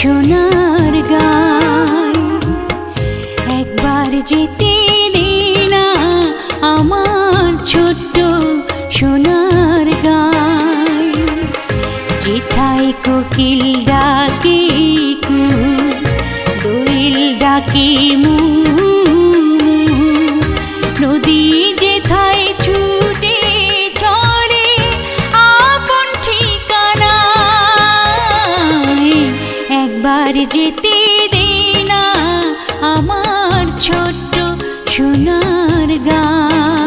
সোনার গায় একবার যেতে দিনা আমার ছোট্ট সোনার গায় যেথায় কোকিল ডাকে কু দোয়েল ডাকে মু একবার যেতে দে না আমার ছোট্ট সোনার গান।